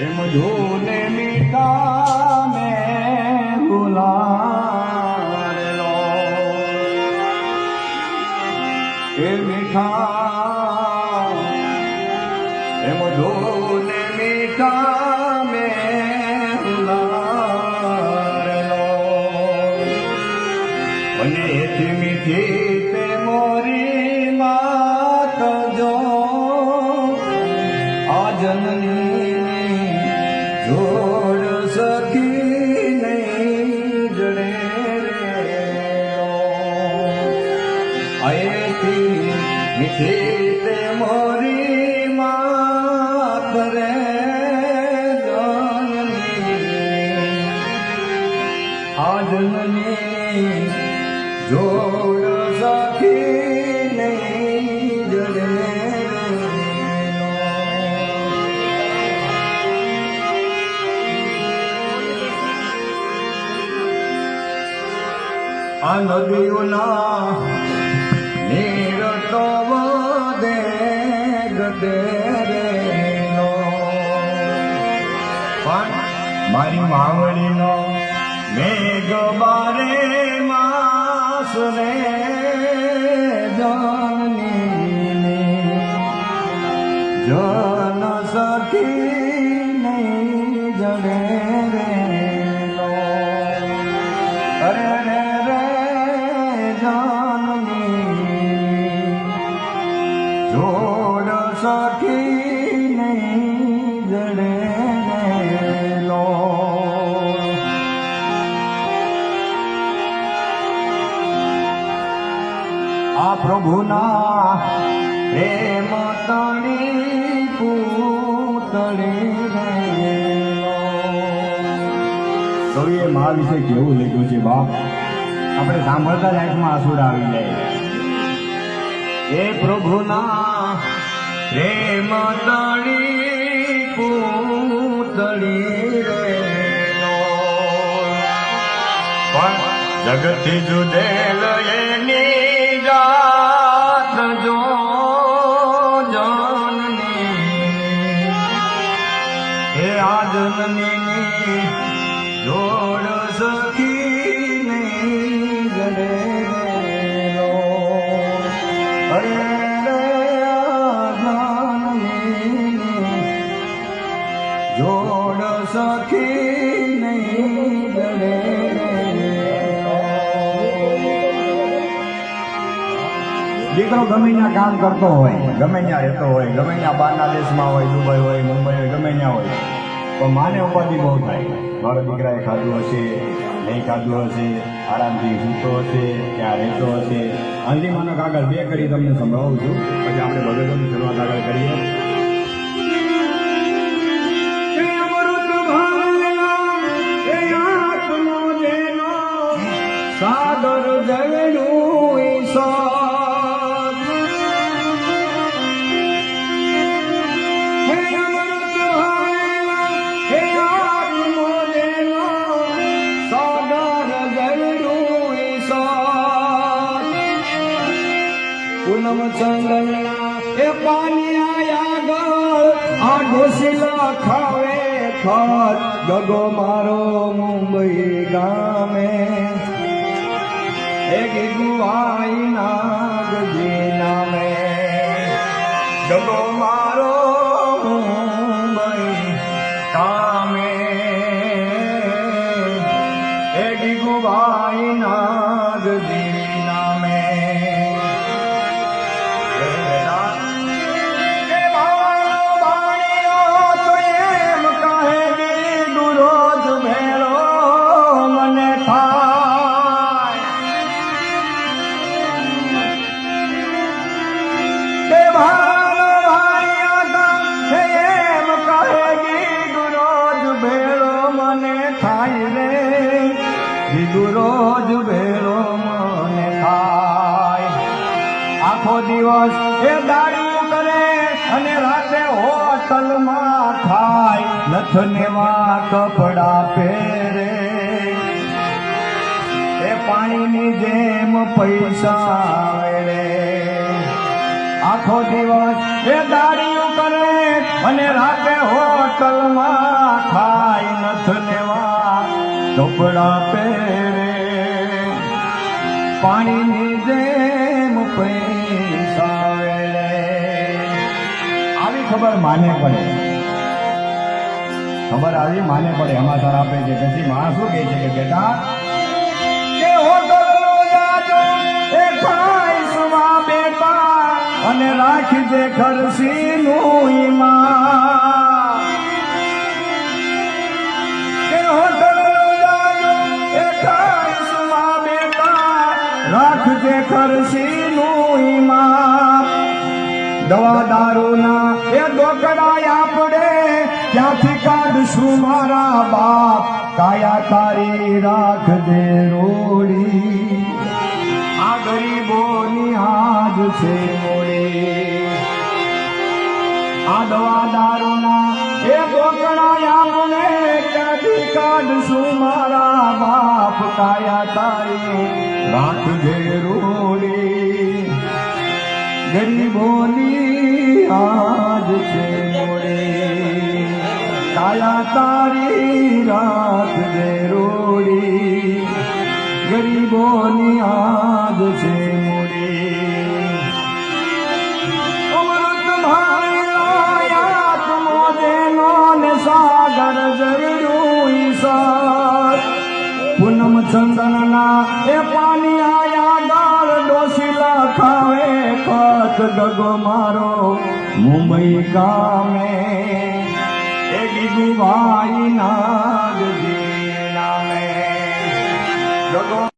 એમ જોને મીઠા મેં ગુલારેલો એ મીઠા એમ જોને મીઠા મેં ગુલારેલો આયેથી મીઠી તે મોરી માત રે આજની જોડ સખી નહીં જડે આ નદીઓના નીર તો વધે ગદે પણ મારી માવડીનો મેઘ બારે માસ રે જનની જન નહીં જડે લો આ પ્રભુના પ્રેમ તણી પૂતળી કવિએ મા વિશે કેવું લખ્યું છે બાપ. આપણે સાંભળતા જ આંખમાં આસુડા આવી જાય. એ પ્રભુના પ્રેમ તળી પૂતળી રેલો. પણ જગતથી જુદેલ એની દીકરો ગમે ત્યાં કામ કરતો હોય, ગમે ત્યાં રહેતો હોય, ગમે ત્યાં બહારના દેશમાં હોય, દુબઈ હોય, મુંબઈ હોય, ગમે ત્યાં હોય, પણ માને ઉપાધિ બહુ થાય. મારો દીકરાએ ખાધું હશે નહીં ખાધું હશે, આરામથી સૂતો હશે ક્યાં રહેતો હશે. અંતિમાનો કાગળ બે કરી, તમને સંભળાવું છું. પછી આપણે ભગવતની શરૂઆત આગળ કરીએ. પૂનમ ચંદનના એ પાણી આયા ગળ આ ડોસીલા ખાવે ખત ગગો મારો મુંબઈ ગામે. એ ગીગુઆઈ નાગજી નામે. ગગો મારો મુંબઈ ગામે. એ ગીગુઆઈ નાગજી ગીરુ રોજ ભેળો મને થાય. આખો દિવસ એ દાડી કરે અને રાતે હોટલમાં ખાય. નથનેમાં કપડા પહેરે. એ પાણીની જેમ પૈસા આવે આખો દિવસ એ દાડીઓ કરે અને રાતે હોટલમાં કપડા પહેરે પાણીની જેમ પૈસા આવી ખબર માને પડે. ખબર આવી માને પડે. સમાચાર આપે છે પછી માં શું કહે છે કે બેટા? અને રાખજે ખરસીનું ઈમાન. રાખજે ખરસીનું ઈમાન દવા દારૂના એ ડોકડા આપણે ક્યાંથી કાઢશું મારા બાપ? કાયા તારી રાખજે રોડી. આ ગરીબોની આજ છે મોડી. આ દવા દારૂના એ ડોકડા આપણે ક્યાંથી કાઢશું મારા બાપ કાયા તારી. રાખજે રોડી. ગરીબોની આજ છે મોડી. કાયા તારી દે રોડી. ગરીબોની આજ ગગો મારો મુંબઈ ગામે. એ બીજી ભાઈ નાગજી નામે